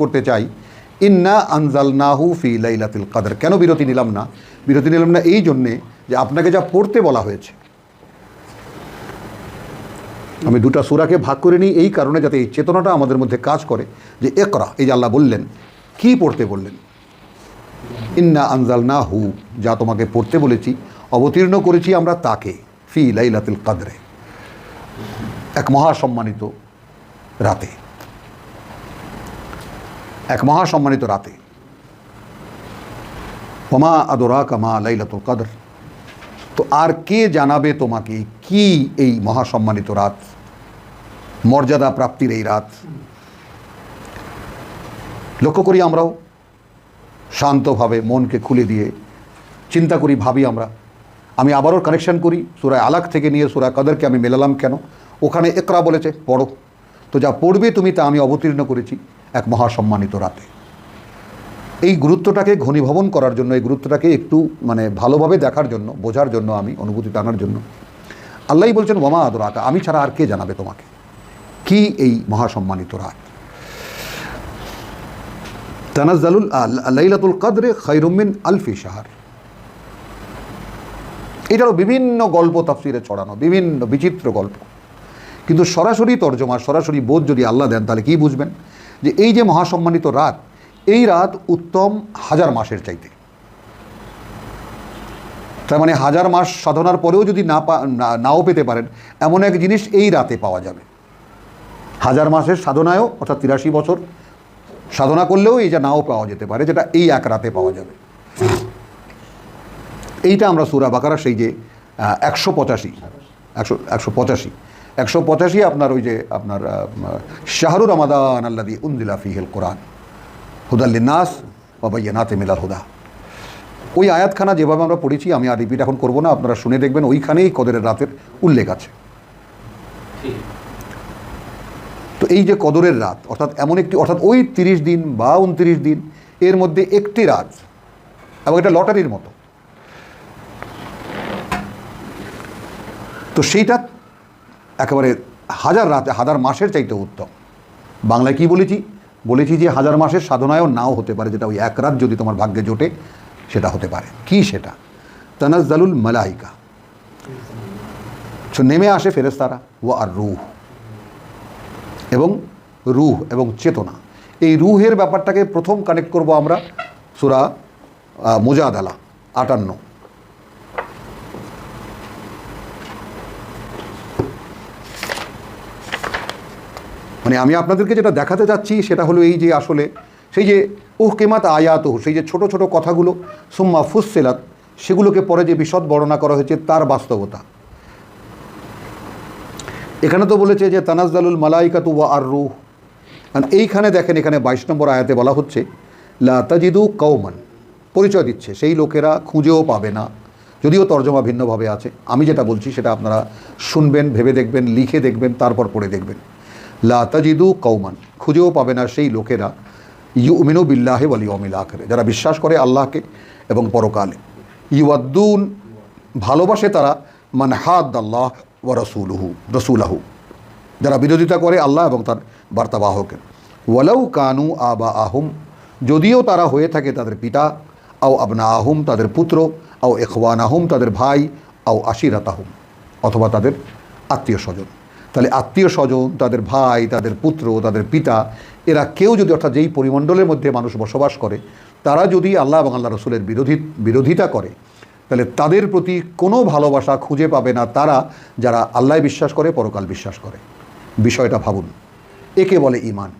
করতে চাই। ইন্না আনজাল নাহু ফি লাইলাতুল কাদর। কেন বিরতি নিলাম না? বিরতি নিলাম না এই জন্যে যে আপনাকে যা পড়তে বলা হয়েছে। আমি দুটা সুরাকে ভাগ করে নিই এই কারণে যাতে এই চেতনাটা আমাদের মধ্যে কাজ করে যে একরা এই যে আল্লাহ বললেন, কি পড়তে বললেন? ইন্না আনজাল না হু যা তোমাকে পড়তে বলেছি, অবতীর্ণ করেছি আমরা তাকে, ফি লাইলাতুল কাদরে। এক মহাসম্মানিত রাতে। এক মহাসম্মানিত রাতে। ওমা আদরা কামা লাইলাতুল কাদর। তো আর কে জানাবে তোমাকে কি এই মহাসম্মানিত রাত? মর্যাদা প্রাপ্তির এই রাত। লক্ষ্য করি আমরাও। শান্তভাবে মনকে খুলে দিয়ে চিন্তা করি, ভাবি আমরা। আমি আবারও কানেকশন করি, সুরায় আলাক থেকে নিয়ে সুরায় কাদেরকে আমি মেলালাম কেন? ওখানে একরা বলেছে, পড়ো। তো যা পড়বে তুমি তা আমি অবতীর্ণ করেছি। এক মহাসম্মানিত রাতে। এই গুরুত্বটাকে ঘনীভবন করার জন্য, এই গুরুত্বটাকে একটু মানে ভালোভাবে দেখার জন্য, বোঝার জন্য আমি, অনুভূতি টানার জন্য আল্লাহই বলছেন ওমা আদর আকা আমি ছাড়া আর কে জানাবে তোমাকে? কি এই মহাসম্মানিত রাত? তানাজ্জালুল লাইলাতুল কাদরে খৈরুমিন আলফি শাহর। এটারও বিভিন্ন গল্প তাফসিরে ছড়ানো, বিভিন্ন বিচিত্র গল্প। কিন্তু সরাসরি তর্জমা, সরাসরি বোধ যদি আল্লাহ দেন, তাহলে কি বুঝবেন? যে এই যে মহাসম্মানিত রাত, এই রাত উত্তম হাজার মাসের চাইতে। তার মানে হাজার মাস সাধনার পরেও যদি না নাও পেতে পারেন, এমন এক জিনিস এই রাতে পাওয়া যাবে। হাজার মাসের সাধনায়ও, অর্থাৎ তিরাশি বছর সাধনা করলেও এই যা নাও পাওয়া যেতে পারে, যেটা এই এক রাতে পাওয়া যাবে। এইটা আমরা সুরা বাকারা সেই যে একশো পঁচাশি, একশো একশো পঁচাশি। একশো পঁচাশি আপনার ওই যে আপনার শাহরুর রমাদান আল্লাদি উন্দিলা ফিহেল কোরআন। হুদাল্লি নাস বাবাইয়া নাতে মিলাল হুদা। ওই আয়াতখানা যেভাবে আমরা পড়েছি, আমি আর রিপিট এখন করব না, আপনারা শুনে দেখবেন ওইখানেই কদরের রাতের উল্লেখ আছে। তো এই যে কদরের রাত, অর্থাৎ এমন একটি, অর্থাৎ ওই তিরিশ দিন বা উনত্রিশ দিন, এর মধ্যে একটি রাত, এবং এটা লটারির মতো। তো সেইটা একেবারে হাজার রাতে, হাজার মাসের চাইতে উত্তম। বাংলায় কি বলেছি? বলেছি যে হাজার মাসের সাধনায়ও নাও হতে পারে, যেটা ওই এক রাত যদি তোমার ভাগ্যে জোটে, সেটা হতে পারে। কি সেটা? তানাজ্জালুল মালাইকা। নেমে আসে ফেরেস্তারা ও আর রুহ। এবং রুহ এবং চেতনা। এই রুহের ব্যাপারটাকে প্রথম কানেক্ট করব আমরা সুরা মোজাদালা, আটান্ন। মানে আমি আপনাদেরকে যেটা দেখাতে যাচ্ছি সেটা হলো এই যে আসলে সেই যে উহ কেমাত আয়াত সেই যে ছোট ছোট কথাগুলো, সুম্মা ফুসেলাত সেগুলোকে পরে যে বিশদ বর্ণনা করা হয়েছে তার বাস্তবতা। এখানে তো বলেছে যে তানাজদালুল মালাইকাতু ওয়া আর রুহ। এইখানে দেখেন, এখানে বাইশ নম্বর আয়াতে বলা হচ্ছে, লা তাজিদু কৌমান পরিচয় দিচ্ছে, সেই লোকেরা খুঁজেও পাবে না। যদিও তর্জমা ভিন্নভাবে আছে। আমি যেটা বলছি সেটা আপনারা শুনবেন, ভেবে দেখবেন, লিখে দেখবেন, তারপর পড়ে দেখবেন। লা তাজিদু কৌমান খুঁজেও পাবে না সেই লোকেরা ইউ ইউমিনু বিল্লাহে ওয়ালি অমিল আখরে, যারা বিশ্বাস করে আল্লাহকে এবং পরকালে। ইউয়াদ্দুন, ভালোবাসে তারা মানে হাদ আল্লাহ ও রসুলহু, রসুলাহু, যারা বিরোধিতা করে আল্লাহ এবং তার বার্তাবাহকে। ওয়ালাউ কানু আবা আহুম যদিও তারা হয়ে থাকে তাদের পিতা, আও আবনা আহুম তাদের পুত্র, আও এখওয়ান আহুম তাদের ভাই, আও আশিরাত আহুম অথবা তাদের আত্মীয় স্বজন। তাহলে আত্মীয় স্বজন, তাদের ভাই, তাদের পুত্র, তাদের পিতা, এরা কেউ যদি অর্থাৎ যেই পরিমণ্ডলের মধ্যে মানুষ বসবাস করে, তারা যদি আল্লাহ এবং আল্লাহ রসুলের বিরোধী, বিরোধিতা করে, তাহলে তাদের প্রতি কোনো ভালোবাসা খুঁজে পাবে না তারা যারা আল্লাহ বিশ্বাস করে, পরকাল বিশ্বাস করে। বিষয়টা ভাবুন। একে বলে ইমান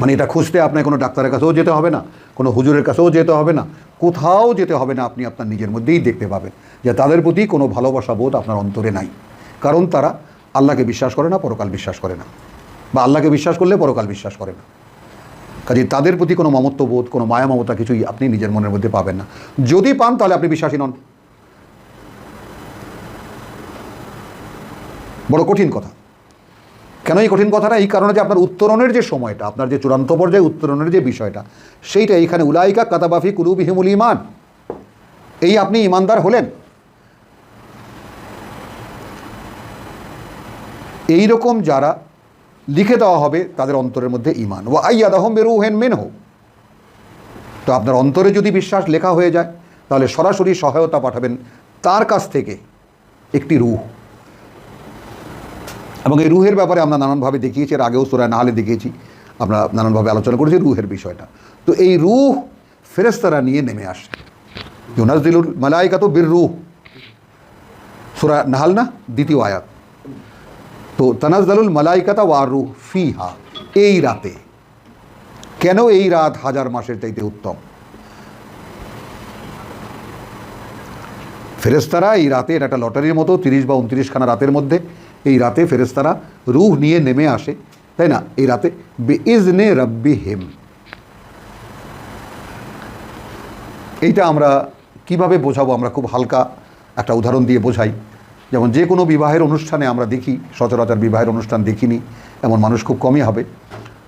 মানে এটা খুঁজতে আপনার কোনো ডাক্তারের কাছেও যেতে হবে না। কোনো হুজুরের কাছেও যেতে হবে না, কোথাও যেতে হবে না আপনি আপনার নিজের মধ্যেই দেখতে পাবেন যে তাদের প্রতি কোনো ভালোবাসা বোধ আপনার অন্তরে নাই। কারণ তারা আল্লাহকে বিশ্বাস করে না, পরকাল বিশ্বাস করে না। বা আল্লাহকে বিশ্বাস করলে পরকাল বিশ্বাস করে না। কাজে তাদের প্রতি কোনো মমত্ববোধ কোনো মায়া মমতা কিছুই আপনি নিজের মনের মধ্যে পাবেন না। যদি পান তাহলে আপনি বিশ্বাসী নন। বড় কঠিন কথা। কেন এই কঠিন কথাটা? এই কারণে যে আপনার উত্তরণের যে সময়টা, আপনার যে চূড়ান্ত পর্যায়ে উত্তরণের যে বিষয়টা, সেইটা এইখানে উলাইকা কাতাবাফি কুলুবিহিমুল ইমান এই আপনি ইমানদার হলেন। এই রকম যারা লিখে দেওয়া হবে, তাদের অন্তরের মধ্যে ইমান ও আইয়াদাহম বেরু হেন মেন হোক তো আপনার অন্তরে যদি বিশ্বাস লেখা হয়ে যায়, তাহলে সরাসরি সহায়তা পাঠাবেন তার কাছ থেকে একটি রুহ। এবং এই রুহের ব্যাপারে আমরা নানানভাবে দেখিয়েছি, এর আগেও সুরায় নাহলে দেখিয়েছি। আমরা নানানভাবে আলোচনা করেছি রুহের বিষয়টা। তো এই রুহ ফেরেস্তারা নিয়ে নেমে আসে ইউনাজদিলুল মালাইকা তো বীর রুহ সুরা নাহাল না? দ্বিতীয় আয়াত। তো তানাজদালুল মালাইকাতা ওয়া রুহ ফিহা। এই রাতে। কেন এই রাত হাজার মাসের চাইতে উত্তম? ফেরেস্তারা এই রাতে, এটা একটা লটারির মতো, তিরিশ বা উনত্রিশখানা রাতের মধ্যে এই রাতে ফেরেস্তারা রুহ নিয়ে নেমে আসে, তাই না? এই রাতে বেইজনে রব্বি হেম এইটা আমরা কীভাবে বোঝাবো? আমরা খুব হালকা একটা উদাহরণ দিয়ে বোঝাই। যেমন যে কোনো বিবাহের অনুষ্ঠানে আমরা দেখি, সচরাচর বিবাহের অনুষ্ঠান দেখিনি, এমন মানুষ খুব কমই হবে।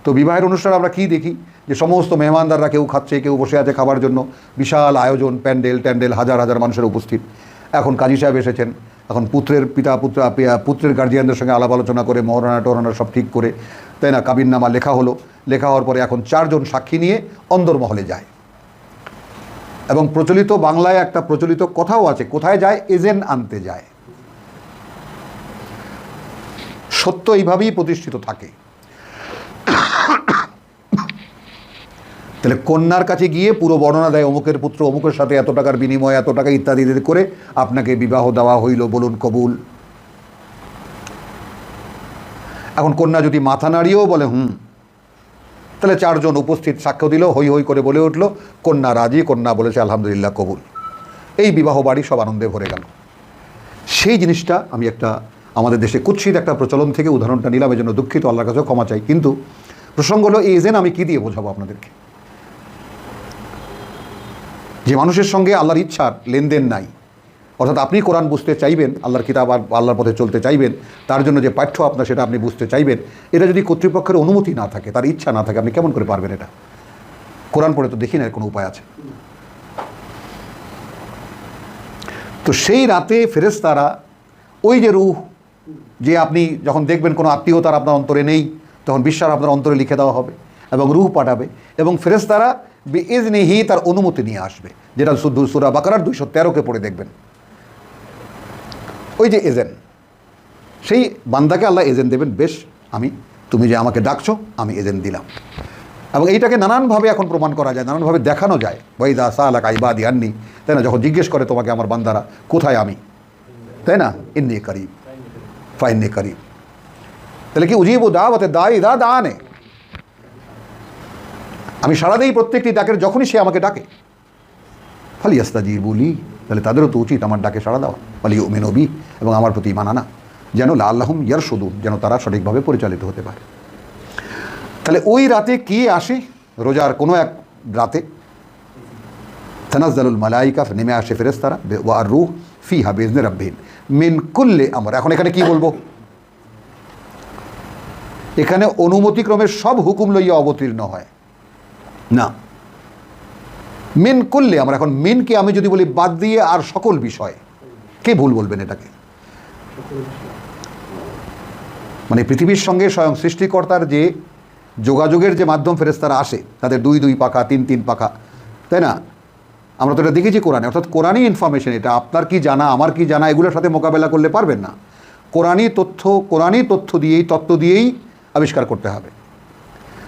তো বিবাহের অনুষ্ঠানে আমরা কি দেখি? যে সমস্ত মেহমানদাররা কেউ খাচ্ছে, কেউ বসে আছে খাবার জন্য। বিশাল আয়োজন, প্যান্ডেল, ট্যান্ডেল, হাজার হাজার মানুষের উপস্থিত। এখন কাজী সাহেব এসেছেন এখন পুত্রের পিতা, পুত্র পুত্রের গার্জিয়ানদের সঙ্গে আলাপ আলোচনা করে, মহারণা টহরানা সব ঠিক করে, তাই না? কাবিননামা লেখা হলো। লেখা হওয়ার পরে এখন চারজন সাক্ষী নিয়ে অন্দরমহলে যায়। এবং প্রচলিত বাংলায় একটা প্রচলিত কথাও আছে, কোথায় যায়? এজেন্ট আনতে যায়। সত্য এইভাবেই প্রতিষ্ঠিত থাকে। তাহলে কন্যার কাছে গিয়ে পুরো বর্ণনা দেয় অমুকের পুত্র, অমুকের সাথে এত টাকার বিনিময়, এত টাকা ইত্যাদি করে আপনাকে বিবাহ দেওয়া হইল, বলুন কবুল। এখন কন্যা যদি মাথা নাড়িয়েও বলে, হুম, তাহলে চারজন উপস্থিত সাক্ষ্য দিল, হই হই করে বলে উঠল, কন্যা রাজি, কন্যা বলেছে, আলহামদুলিল্লাহ, কবুল। এই বিবাহ বাড়ি সব আনন্দে ভরে গেল। সেই জিনিসটা আমি একটা, আমাদের দেশে কুৎসিত একটা প্রচলন থেকে উদাহরণটা নিলাম এই জন্য দুঃখিত, আল্লাহর কাছেও ক্ষমা চাই। কিন্তু প্রসঙ্গ হলো, এই এজেন্ট আমি কী দিয়ে বোঝাবো আপনাদেরকে? যে মানুষের সঙ্গে আল্লাহর ইচ্ছার লেনদেন নাই। অর্থাৎ আপনি কোরআন বুঝতে চাইবেন, আল্লাহর কিতাব আর আল্লাহর পথে চলতে চাইবেন, তার জন্য যে পাঠ্য আপনার সেটা আপনি বুঝতে চাইবেন, এটা যদি কর্তৃপক্ষের অনুমতি না থাকে, তার ইচ্ছা না থাকে, আপনি কেমন করে পারবেন এটা? কোরআন পড়ে তো দেখি না কোনো উপায় আছে। তো সেই রাতে ফেরেশতারা ওই যে রুহ, যে আপনি যখন দেখবেন কোনো আত্মীয়তার আপনার অন্তরে নেই, তখন বিশ্বাস আপনার অন্তরে লিখে দেওয়া হবে এবং রুহ পাঠাবে এবং ফেরেশতারা বেইজনিহি তার অনুমতি নিয়ে আসবে। যেটা শুদ্ধ সুরা বাকারার দুইশো তেরোকে পড়ে দেখবেন। ওই যে এজেন্ট, সেই বান্দাকে আল্লাহ এজেন্ট দেবেন, বেশ, আমি, তুমি যে আমাকে ডাকছো, আমি এজেন্ট দিলাম। এবং এইটাকে নানানভাবে এখন প্রমাণ করা যায়, নানানভাবে দেখানো যায়। ওয়াইদা সালাক আইবাদি আননি তাই না, যখন জিজ্ঞেস করে তোমাকে আমার বান্দারা, কোথায় আমি? তাই না, ইন্নি করিব, ফাইন্নি করিব। তাহলে কি উজিব দাওয়াতে দাই দা দানে? আমি সারা দিই প্রত্যেকটি ডাকের যখনই সে আমাকে ডাকে ফালি আস্তাজি বলি তাহলে তাদেরও তো উচিত আমার ডাকে সাড়া দেওয়া। ফালি মেনবি এবং আমার প্রতি মানানা, যেন লাল্লাহম ইয়ার শুধু যেন তারা সঠিকভাবে পরিচালিত হতে পারে। তাহলে ওই রাতে কি আসে? রোজার কোনো এক রাতে। তানাজ্জালুল মালাইকা, নেমে আসে ফেরেস্তারা ও আর রুহ ফি হাবিজনে রব্বিন মিন কুল্লে আমার, এখন এখানে কি বলব? এখানে অনুমতিক্রমে সব হুকুম লইয়া অবতীর্ণ হয়। না। মিন করলে আমরা এখন মিনকে আমি যদি বলি বাদ দিয়ে আর সকল বিষয়। কে ভুল বলবেন এটাকে? মানে পৃথিবীর সঙ্গে স্বয়ং সৃষ্টিকর্তার যে যোগাযোগের যে মাধ্যম ফেরেস্তারা আসে, তাদের দুই দুই পাখা, তিন তিন পাখা, তাই না? আমরা তো এটা দেখেছি কোরআনে, অর্থাৎ কোরআনই ইনফরমেশন এটা। আপনার কি জানা, আমার কি জানা, এগুলোর সাথে মোকাবেলা করলে পারবেন না। কোরআনই তথ্য কোরআনই তথ্য দিয়েই, তত্ত্ব দিয়েই আবিষ্কার করতে হবে।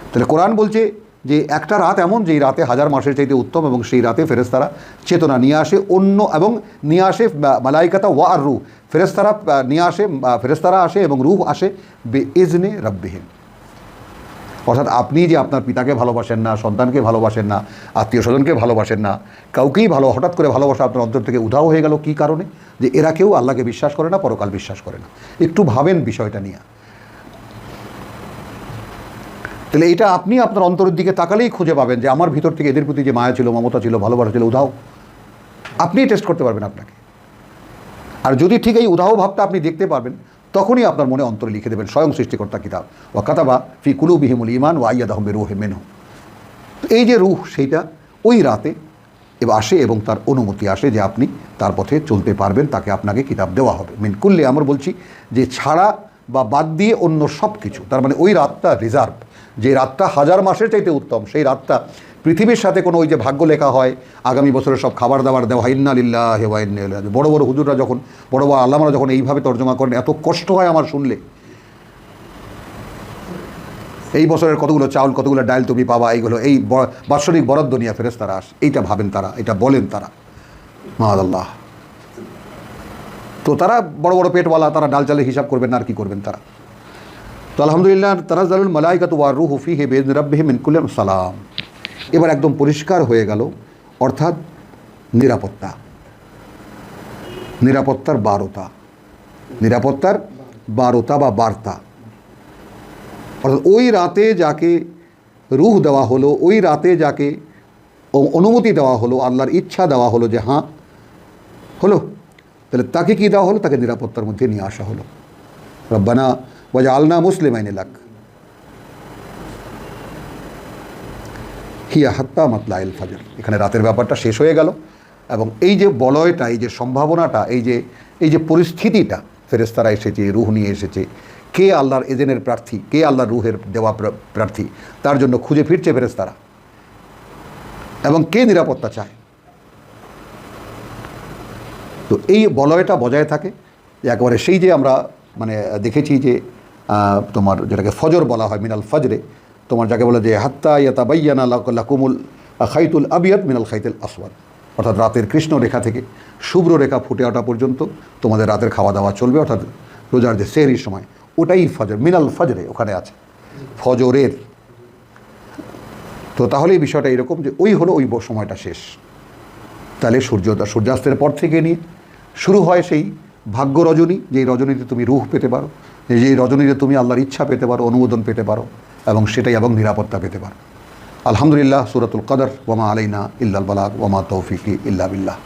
তাহলে কোরআন বলছে যে একটা রাত এমন যেই রাতে হাজার মাসের চাইতে উত্তম এবং সেই রাতে ফেরেস্তারা চেতনা নিয়ে আসে অন্য এবং নিয়ে আসে মালাইকাতা ওয়া আর রুহ। ফেরেস্তারা নিয়ে আসে ফেরেস্তারা আসে এবং রুহ আসে বে ইজনে রব্বিহীন অর্থাৎ আপনি যে আপনার পিতাকে ভালোবাসেন না, সন্তানকে ভালোবাসেন না আত্মীয় স্বজনকে ভালোবাসেন না, কাউকেই ভালো, হঠাৎ করে ভালোবাসা আপনার অন্তর থেকে উধাও হয়ে গেল কী কারণে? যে এরা কেউ আল্লাহকে বিশ্বাস করে না, পরকাল বিশ্বাস করে না। একটু ভাবেন বিষয়টা নিয়ে। তাহলে এটা আপনি আপনার অন্তরের দিকে তাকালেই খুঁজে পাবেন যে আমার ভিতর থেকে এদের প্রতি যে মায়া ছিল, মমতা ছিল, ভালোবাসা ছিল উধাও আপনি টেস্ট করতে পারবেন আপনাকে। আর যদি ঠিক এই উদাহ ভাবটা আপনি দেখতে পারবেন, তখনই আপনার মনে অন্তরে লিখে দেবেন, স্বয়ং সৃষ্টিকর্তা কিতাব। ও কাতাবা ফি কুলু বিহিমুল ইমান ও আইয়াদাহমে রুহে মেনু তো এই যে রুহ, সেইটা ওই রাতে এবার আসে এবং তার অনুমতি আসে যে আপনি তার পথে চলতে পারবেন, তাকে আপনাকে কিতাব দেওয়া হবে। মিন কুল্লে আমরা বলছি যে ছাড়া বা বাদ দিয়ে অন্য সব কিছু তার মানে ওই রাতটা রিজার্ভ যে রাতটা হাজার মাসের চাইতে উত্তম, সেই রাতটা পৃথিবীর সাথে কোনো ওই যে ভাগ্য লেখা হয়, আগামী বছরের সব খাবার দাবার দেওয়া ইন্না লিল্লাহ হেওয়া ইন্না ইলাইহি রাজিউন। বড় বড় হুজুররা যখন, বড় বড় আল্লামারা যখন এইভাবে তর্জমা করেন, এত কষ্ট হয় আমার শুনলে। এই বছরের কতগুলো চাউল, কতগুলো ডাল তুমি পাবা, এইগুলো, এই বাৎসরিক বরাদ্দ নিয়ে ফেরেস তারা আস। এইটা ভাবেন তারা, এটা বলেন তারা। মাহাদাল্লাহ তো তারা বড় বড় পেটওয়ালা, তারা ডাল চালে হিসাব করবেন আর কি করবেন তারা? তো আলহামদুলিল্লাহ তারাজালুল মালাইকাত ওয়ার রুহ ফি হে বেদ রব্বিহি মিন কুল্লি সালাম। এবার একদম পরিষ্কার হয়ে গেল, অর্থাৎ নিরাপত্তা। নিরাপত্তার বারোতা। নিরাপত্তার বারোতা বা বার্তা। অর্থাৎ ওই রাতে যাকে রুহ দেওয়া হলো, ওই রাতে যাকে অনুমতি দেওয়া হলো, আল্লাহর ইচ্ছা দেওয়া হলো যে হ্যাঁ হলো, তাহলে তাকে কি দেওয়া হলো? তাকে নিরাপত্তার মধ্যে নিয়ে আসা হলো। রব্বানা ওয়াজা মুসলিম আইন লাক হিয়া হাত্তা মাতলা ইল ফাজর এখানে রাতের ব্যাপারটা শেষ হয়ে গেল এবং এই যে বলয়টা, এই যে সম্ভাবনাটা, এই যে এই যে পরিস্থিতিটা ফেরেস্তারা এসেছে, রুহ নিয়ে এসেছে, কে আল্লাহর এজেনের প্রার্থী, কে আল্লাহর রুহের দেওয়া প্রার্থী, তার জন্য খুঁজে ফিরছে ফেরেস্তারা এবং কে নিরাপত্তা চায়? তো এই বলয়টা বজায় থাকে একেবারে সেই যে আমরা মানে দেখেছি যে তোমার যেটাকে ফজর বলা হয়, মিনাল ফজরে, তোমার যাকে বলে যে, হাত্তা ইয়াতা বাইয়ানা লাকুমুল খাইতুল আবিয়াত মিনাল খাইতুল আসওয়াদ। অর্থাৎ রাতের কৃষ্ণ রেখা থেকে শুভ্র রেখা ফুটে ওঠা পর্যন্ত তোমাদের রাতের খাওয়া দাওয়া চলবে, অর্থাৎ রোজার যে সেহরির সময়, ওটাই ফজর, মিনাল ফজরে ওখানে আছে। ফজরের। তো তাহলে এই বিষয়টা এরকম যে, ওই হলো ওই সময়টা শেষ। তাহলে সূর্যোদয় সূর্যাস্তের পর থেকে নিয়ে শুরু হয় সেই ভাগ্য রজনী, যেই রজনীতে তুমি রুহ পেতে পারো। যে রজনীতে তুমি আল্লাহর ইচ্ছা পেতে পারো, অনুমোদন পেতে পারো এবং সেটাই এবং নিরাপত্তা পেতে পারো। আলহামদুলিল্লাহ, সুরাতুল কদর ওমা আলাইনা ইল্লাল বালাক ওমা তৌফিকি ইল্লা বিল্লাহ।